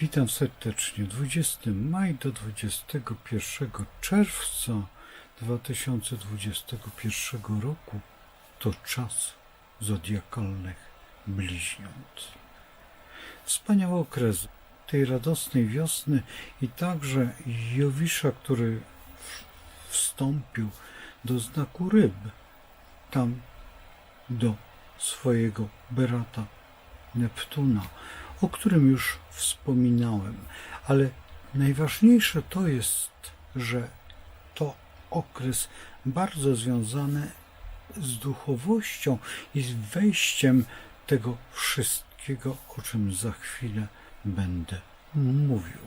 Witam serdecznie. 20 maj do 21 czerwca 2021 roku to czas zodiakalnych bliźniąt. Wspaniały okres tej radosnej wiosny i także Jowisza, który wstąpił do znaku ryb, tam do swojego brata Neptuna, o którym już wspominałem. Ale najważniejsze to jest, że to okres bardzo związany z duchowością i z wejściem tego wszystkiego, o czym za chwilę będę mówił.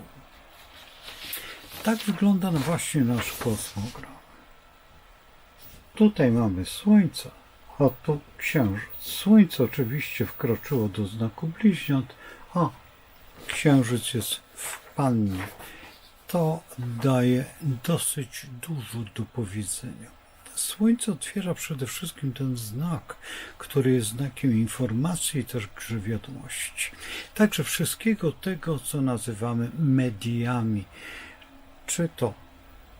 Tak wygląda właśnie nasz kosmogram. Tutaj mamy Słońce, a tu Księżyc. Słońce oczywiście wkroczyło do znaku bliźniąt, a Księżyc jest w Pannie. To daje dosyć dużo do powiedzenia. Słońce otwiera przede wszystkim ten znak, który jest znakiem informacji i też wiadomości. Także wszystkiego tego, co nazywamy mediami, czy to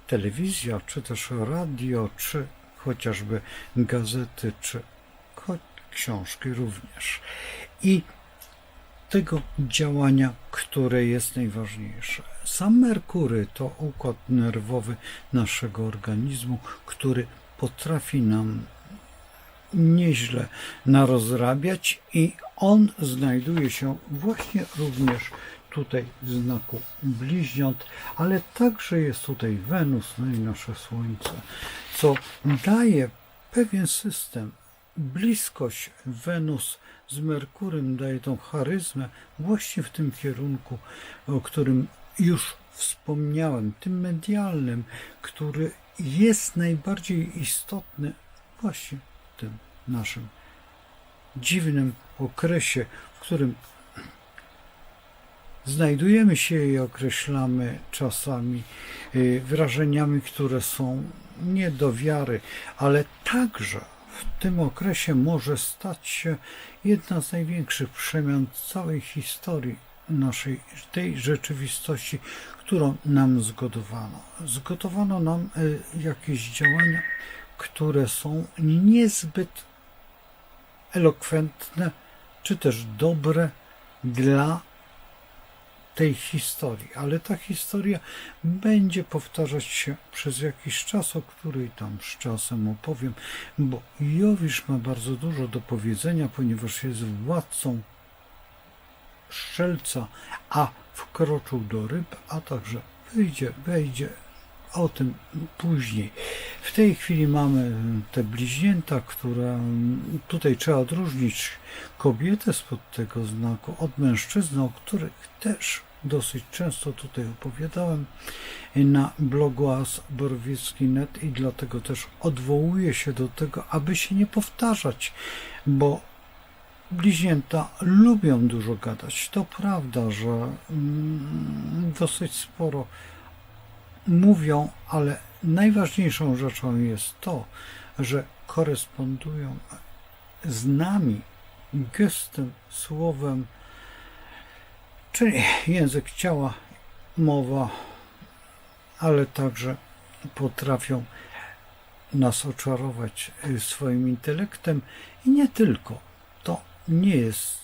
telewizja, czy też radio, czy chociażby gazety, czy książki również. I tego działania, które jest najważniejsze. Sam Merkury to układ nerwowy naszego organizmu, który potrafi nam nieźle narozrabiać i on znajduje się właśnie również tutaj w znaku bliźniąt, ale także jest tutaj Wenus, no i nasze Słońce, co daje pewien system. Bliskość Wenus z Merkurym daje tą charyzmę właśnie w tym kierunku, o którym już wspomniałem, tym medialnym, który jest najbardziej istotny właśnie w tym naszym dziwnym okresie, w którym znajdujemy się i określamy czasami y, wyrażeniami, które są nie do wiary, ale także w tym okresie może stać się jedna z największych przemian całej historii naszej, tej rzeczywistości, którą nam zgodowano. Zgotowano nam y, jakieś działania, które są niezbyt elokwentne, czy też dobre dla tej historii, ale ta historia będzie powtarzać się przez jakiś czas, o której tam z czasem opowiem, bo Jowisz ma bardzo dużo do powiedzenia, ponieważ jest władcą Strzelca, a wkroczył do ryb, a także wyjdzie, wejdzie o tym później. W tej chwili mamy te bliźnięta, które tutaj trzeba odróżnić kobietę spod tego znaku od mężczyzny, o których też dosyć często tutaj opowiadałem na blogu asborowicki.net i dlatego też odwołuję się do tego, aby się nie powtarzać, bo bliźnięta lubią dużo gadać. To prawda, że mm, dosyć sporo mówią, ale najważniejszą rzeczą jest to, że korespondują z nami gestem, słowem, czyli język ciała, mowa, ale także potrafią nas oczarować swoim intelektem i nie tylko. To nie jest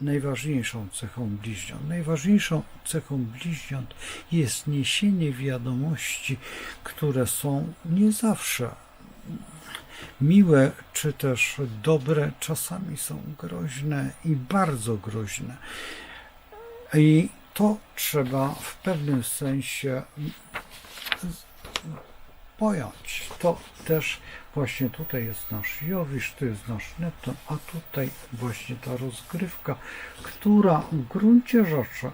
najważniejszą cechą bliźniąt. Najważniejszą cechą bliźniąt jest niesienie wiadomości, które są nie zawsze miłe czy też dobre, czasami są groźne i bardzo groźne. I to trzeba w pewnym sensie pojąć. To też właśnie tutaj jest nasz Jowisz, tu jest nasz Neptun, a tutaj właśnie ta rozgrywka, która w gruncie rzeczy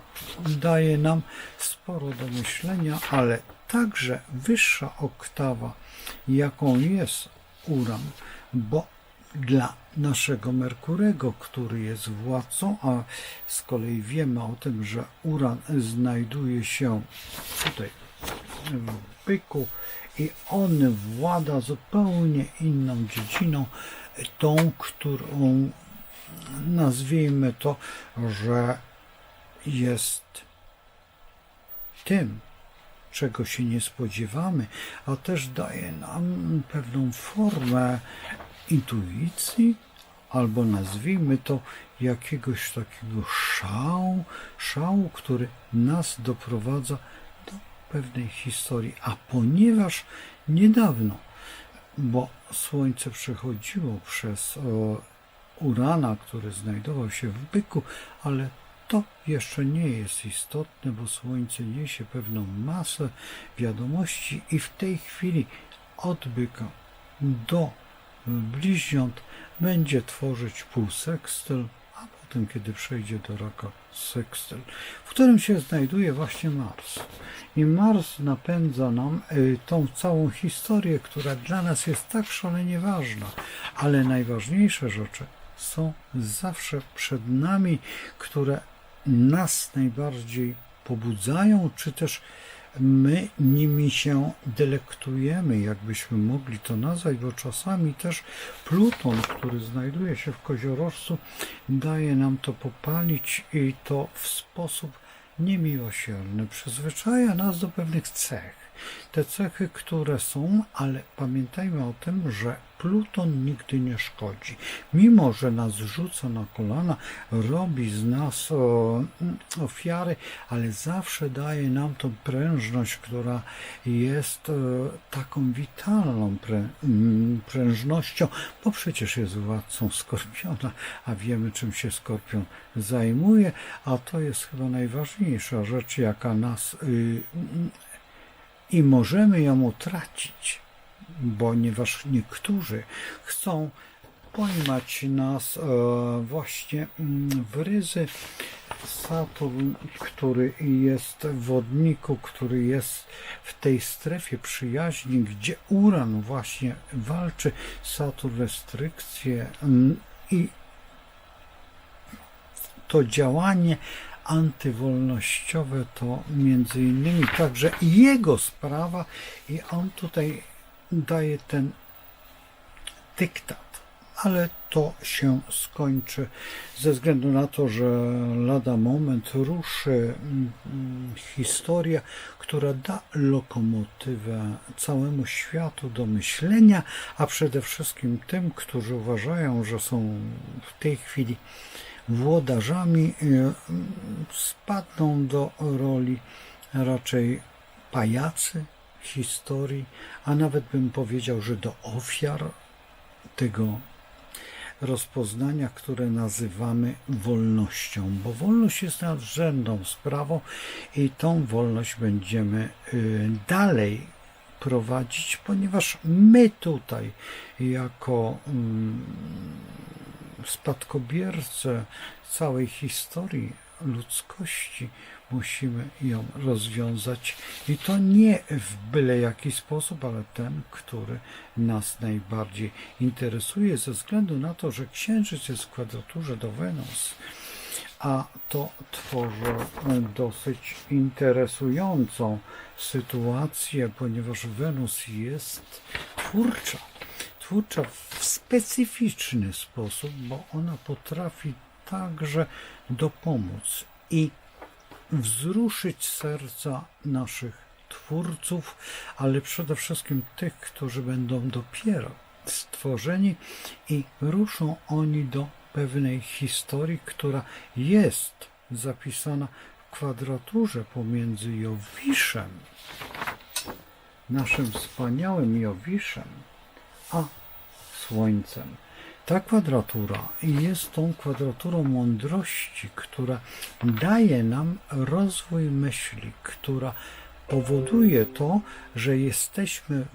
daje nam sporo do myślenia, ale także wyższa oktawa, jaką jest Uran, bo dla naszego Merkurego, który jest władcą, a z kolei wiemy o tym, że Uran znajduje się tutaj w byku i on włada zupełnie inną dziedziną, tą, którą nazwijmy to, że jest tym, czego się nie spodziewamy, a też daje nam pewną formę intuicji, albo nazwijmy to jakiegoś takiego szału, szału, który nas doprowadza do pewnej historii. A ponieważ niedawno, bo Słońce przechodziło przez Urana, który znajdował się w byku, ale to jeszcze nie jest istotne, bo Słońce niesie pewną masę wiadomości i w tej chwili od byka do bliźniąt będzie tworzyć półsekstyl, a potem, kiedy przejdzie do raka, sekstyl, w którym się znajduje właśnie Mars. I Mars napędza nam y, tą całą historię, która dla nas jest tak szalenie ważna, ale najważniejsze rzeczy są zawsze przed nami, które nas najbardziej pobudzają, czy też my nimi się delektujemy, jakbyśmy mogli to nazwać, bo czasami też Pluton, który znajduje się w koziorożcu, daje nam to popalić i to w sposób niemiłosierny. Przyzwyczaja nas do pewnych cech. Te cechy, które są, ale pamiętajmy o tym, że Pluton nigdy nie szkodzi. Mimo, że nas rzuca na kolana, robi z nas o, ofiary, ale zawsze daje nam tą prężność, która jest e, taką witalną prę, m, prężnością, bo przecież jest władcą Skorpiona, a wiemy czym się Skorpion zajmuje, a to jest chyba najważniejsza rzecz, jaka nas y, i możemy ją utracić, ponieważ niektórzy chcą pojmać nas e, właśnie mm, w ryzy. Saturn, który jest w wodniku, który jest w tej strefie przyjaźni, gdzie Uran właśnie walczy, Saturn restrykcje mm, i to działanie antywolnościowe to między innymi także jego sprawa i on tutaj daje ten dyktat. Ale to się skończy ze względu na to, że lada moment ruszy mm, historia, która da lokomotywę całemu światu do myślenia, a przede wszystkim tym, którzy uważają, że są w tej chwili włodarzami e, spadną do roli raczej pajacy historii, a nawet bym powiedział, że do ofiar tego rozpoznania, które nazywamy wolnością, bo wolność jest nadrzędną sprawą i tą wolność będziemy y, dalej prowadzić, ponieważ my tutaj jako mm, spadkobiercę całej historii ludzkości musimy ją rozwiązać. I to nie w byle jaki sposób, ale ten, który nas najbardziej interesuje ze względu na to, że Księżyc jest w kwadraturze do Wenus, a to tworzy dosyć interesującą sytuację, ponieważ Wenus jest twórcza twórcza w specyficzny sposób, bo ona potrafi także dopomóc i wzruszyć serca naszych twórców, ale przede wszystkim tych, którzy będą dopiero stworzeni i ruszą oni do pewnej historii, która jest zapisana w kwadraturze pomiędzy Jowiszem, naszym wspaniałym Jowiszem, a Słońcem. Ta kwadratura jest tą kwadraturą mądrości, która daje nam rozwój myśli, która powoduje to, że jesteśmy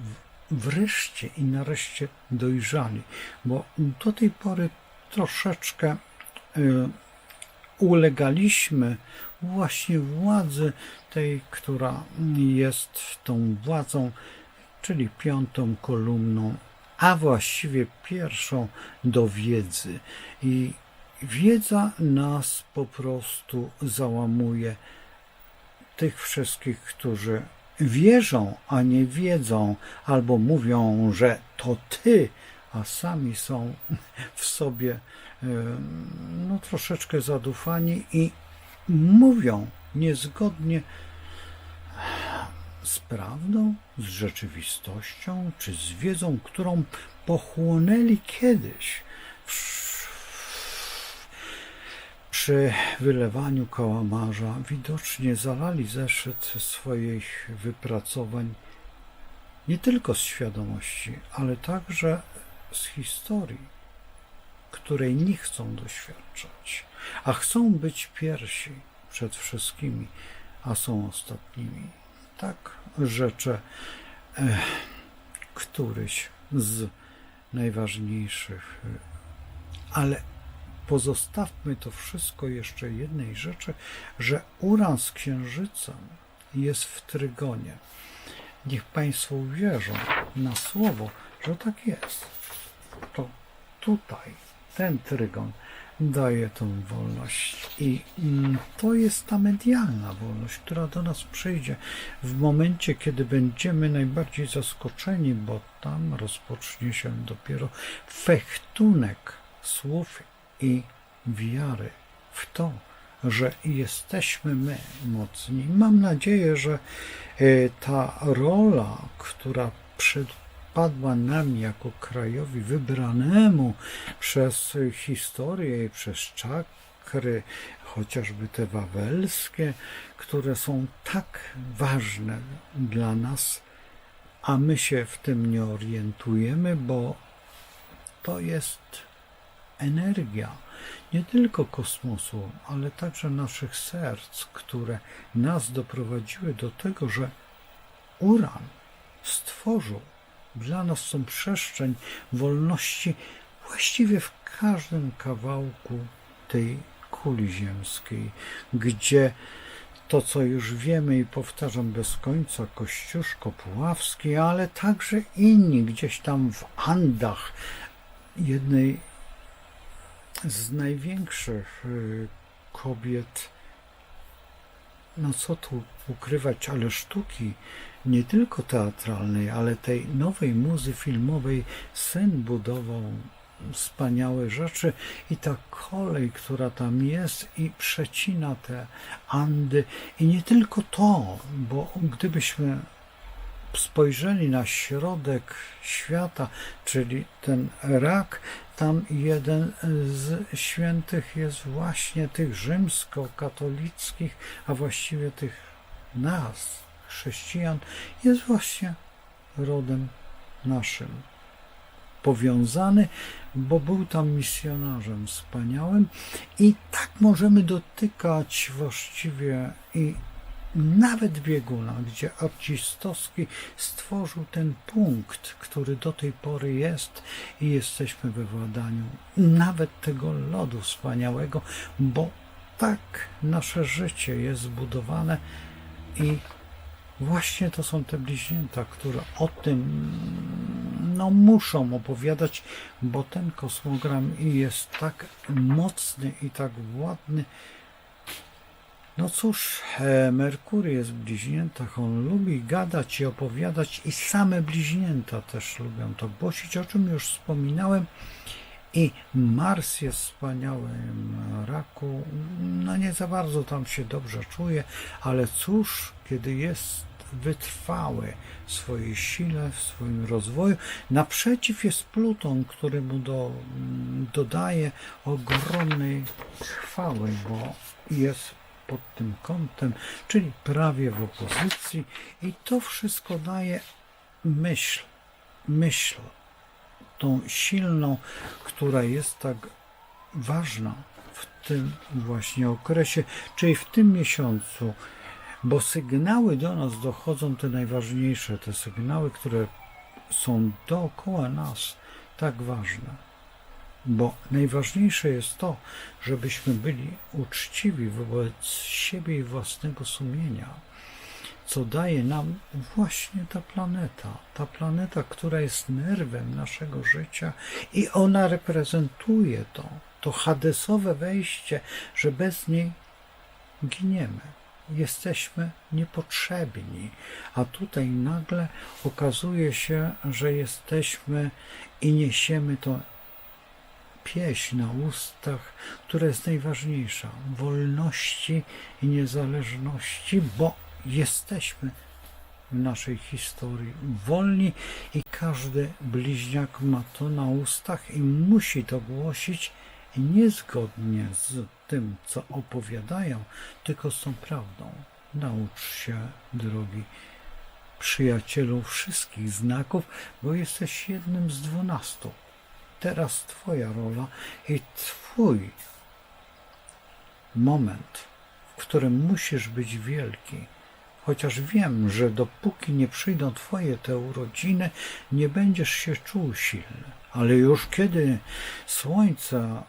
wreszcie i nareszcie dojrzali, bo do tej pory troszeczkę y, ulegaliśmy właśnie władzy tej, która jest tą władzą, czyli piątą kolumną a właściwie pierwszą do wiedzy. I wiedza nas po prostu załamuje tych wszystkich, którzy wierzą, a nie wiedzą, albo mówią, że to ty, a sami są w sobie no, troszeczkę zadufani i mówią niezgodnie z prawdą, z rzeczywistością, czy z wiedzą, którą pochłonęli kiedyś przy wylewaniu kałamarza widocznie zalali zeszyt swoich wypracowań nie tylko z świadomości, ale także z historii, której nie chcą doświadczać, a chcą być pierwsi przed wszystkimi, a są ostatnimi. Tak rzecze e, któryś z najważniejszych, e, ale pozostawmy to wszystko jeszcze jednej rzeczy, że Uran z Księżycem jest w trygonie. Niech Państwo uwierzą na słowo, że tak jest. To tutaj ten trygon daje tą wolność. I mm, to jest ta medialna wolność, która do nas przyjdzie w momencie, kiedy będziemy najbardziej zaskoczeni, bo tam rozpocznie się dopiero fechtunek słów i wiary w to, że jesteśmy my mocni. Mam nadzieję, że e, ta rola, która przypadła nam jako krajowi wybranemu przez historię i przez czakry, chociażby te wawelskie, które są tak ważne dla nas, a my się w tym nie orientujemy, bo to jest energia nie tylko kosmosu, ale także naszych serc, które nas doprowadziły do tego, że Uran stworzył dla nas tą przestrzeń wolności właściwie w każdym kawałku tej kuli ziemskiej, gdzie to, co już wiemy i powtarzam bez końca, Kościuszko Puławski, ale także inni gdzieś tam w Andach, jednej z największych y, kobiet, no co tu ukrywać, ale sztuki, nie tylko teatralnej, ale tej nowej muzy filmowej, syn budował wspaniałe rzeczy i ta kolej, która tam jest i przecina te Andy. I nie tylko to, bo gdybyśmy spojrzeli na środek świata, czyli ten rak, tam jeden z świętych jest właśnie tych rzymskokatolickich, a właściwie tych nas, chrześcijan, jest właśnie rodem naszym. Powiązany, bo był tam misjonarzem wspaniałym, i tak możemy dotykać właściwie i nawet bieguna, gdzie Arcistowski stworzył ten punkt, który do tej pory jest i jesteśmy we władaniu nawet tego lodu wspaniałego, bo tak nasze życie jest zbudowane i właśnie to są te bliźnięta, które o tym no, muszą opowiadać, bo ten kosmogram jest tak mocny i tak ładny, no cóż, e, Merkury jest w bliźniętach, on lubi gadać i opowiadać i same bliźnięta też lubią to głosić, o czym już wspominałem. I Mars jest wspaniałym raku, no nie za bardzo tam się dobrze czuje, ale cóż, kiedy jest wytrwały w swojej sile, w swoim rozwoju. Naprzeciw jest Pluton, który mu do, dodaje ogromnej chwały, bo jest pod tym kątem, czyli prawie w opozycji, i to wszystko daje myśl, myśl, tą silną, która jest tak ważna w tym właśnie okresie, czyli w tym miesiącu, bo sygnały do nas dochodzą te najważniejsze, te sygnały, które są dookoła nas tak ważne bo najważniejsze jest to, żebyśmy byli uczciwi wobec siebie i własnego sumienia, co daje nam właśnie ta planeta. Ta planeta, która jest nerwem naszego życia i ona reprezentuje to, to hadesowe wejście, że bez niej giniemy. Jesteśmy niepotrzebni, a tutaj nagle okazuje się, że jesteśmy i niesiemy to pieśń na ustach, która jest najważniejsza wolności i niezależności, bo jesteśmy w naszej historii wolni i każdy bliźniak ma to na ustach i musi to głosić niezgodnie z tym, co opowiadają, tylko z tą prawdą. Naucz się, drogi przyjacielu, wszystkich znaków, bo jesteś jednym z dwunastu. Teraz Twoja rola i Twój moment, w którym musisz być wielki. Chociaż wiem, że dopóki nie przyjdą Twoje te urodziny, nie będziesz się czuł silny. Ale już kiedy słońce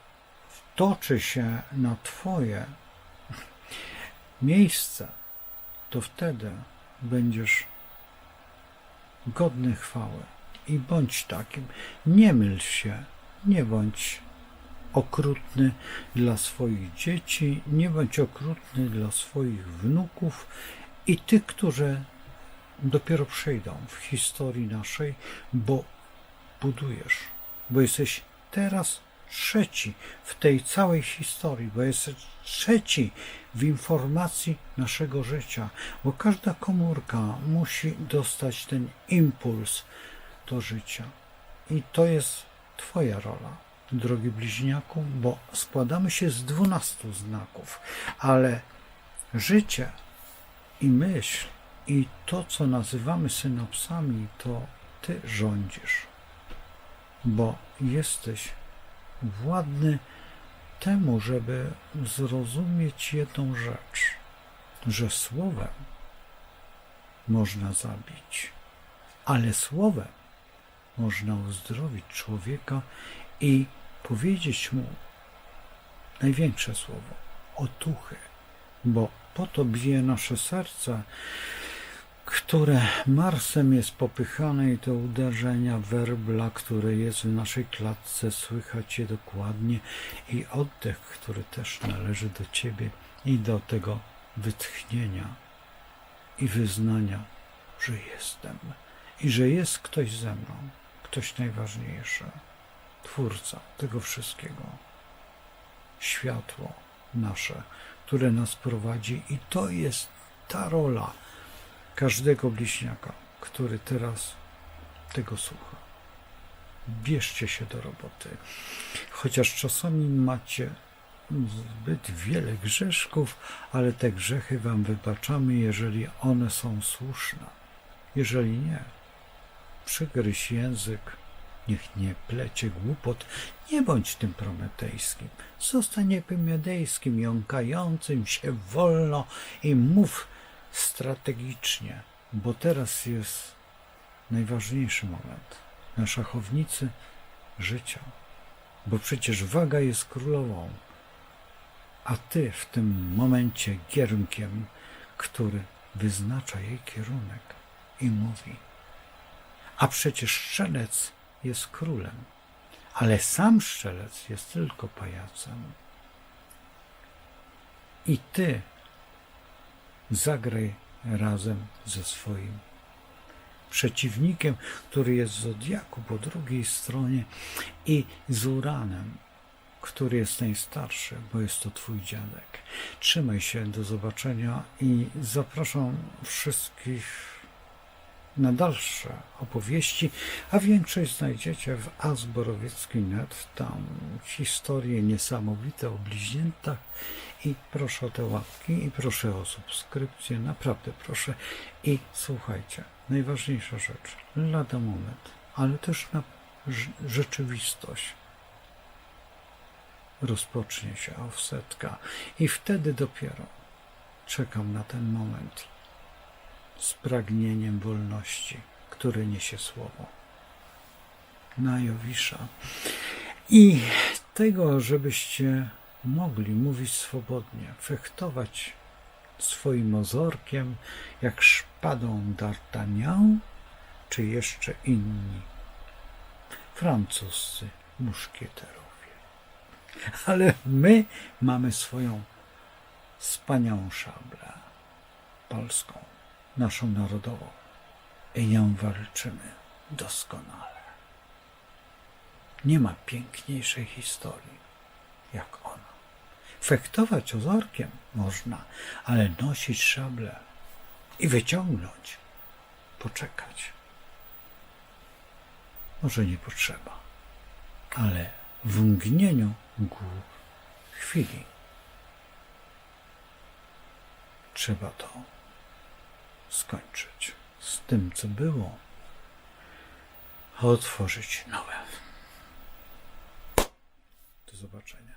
toczy się na Twoje miejsce, to wtedy będziesz godny chwały. I bądź takim. Nie myl się, nie bądź okrutny dla swoich dzieci, nie bądź okrutny dla swoich wnuków i tych, którzy dopiero przyjdą w historii naszej, bo budujesz, bo jesteś teraz trzeci w tej całej historii, bo jesteś trzeci w informacji naszego życia, bo każda komórka musi dostać ten impuls do życia. I to jest Twoja rola, drogi bliźniaku, bo składamy się z dwunastu znaków, ale życie i myśl i to, co nazywamy synapsami, to Ty rządzisz, bo jesteś władny temu, żeby zrozumieć jedną rzecz, że słowem można zabić, ale słowem można uzdrowić człowieka i powiedzieć mu największe słowo otuchy, bo po to bije nasze serce, które Marsem jest popychane i te uderzenia werbla, które jest w naszej klatce, słychać je dokładnie i oddech, który też należy do Ciebie i do tego wytchnienia i wyznania, że jestem i że jest ktoś ze mną, ktoś najważniejszy, Twórca tego wszystkiego, światło nasze, które nas prowadzi i to jest ta rola, każdego bliźniaka, który teraz tego słucha. Bierzcie się do roboty. Chociaż czasami macie zbyt wiele grzeszków, ale te grzechy wam wybaczamy, jeżeli one są słuszne. Jeżeli nie, przygryź język, niech nie plecie głupot, nie bądź tym prometejskim. Zostań epimedejskim, jąkającym się wolno i mów strategicznie, bo teraz jest najważniejszy moment na szachownicy życia, bo przecież waga jest królową, a ty w tym momencie giermkiem, który wyznacza jej kierunek i mówi. A przecież strzelec jest królem, ale sam strzelec jest tylko pajacem. I ty zagraj razem ze swoim przeciwnikiem, który jest z Zodiaku po drugiej stronie i z Uranem, który jest najstarszy, bo jest to twój dziadek. Trzymaj się, do zobaczenia i zapraszam wszystkich na dalsze opowieści, a większość znajdziecie w Azborowiecki.net. Tam historie niesamowite o bliźniętach i proszę o te łapki i proszę o subskrypcję, naprawdę proszę. I słuchajcie, najważniejsza rzecz, lada moment, ale też na rzeczywistość rozpocznie się offsetka i wtedy dopiero czekam na ten moment pragnieniem wolności, który niesie słowo. Na Jowisza. I tego, żebyście mogli mówić swobodnie, fechtować swoim ozorkiem, jak szpadą d'Artagnan, czy jeszcze inni francuscy muszkieterowie. Ale my mamy swoją wspaniałą szablę polską, naszą narodową i nią walczymy doskonale. Nie ma piękniejszej historii jak ona. Fektować ozorkiem można, ale nosić szablę i wyciągnąć poczekać. Może nie potrzeba, ale w mgnieniu mgł chwili trzeba to skończyć z tym, co było, a otworzyć nowe. Do zobaczenia.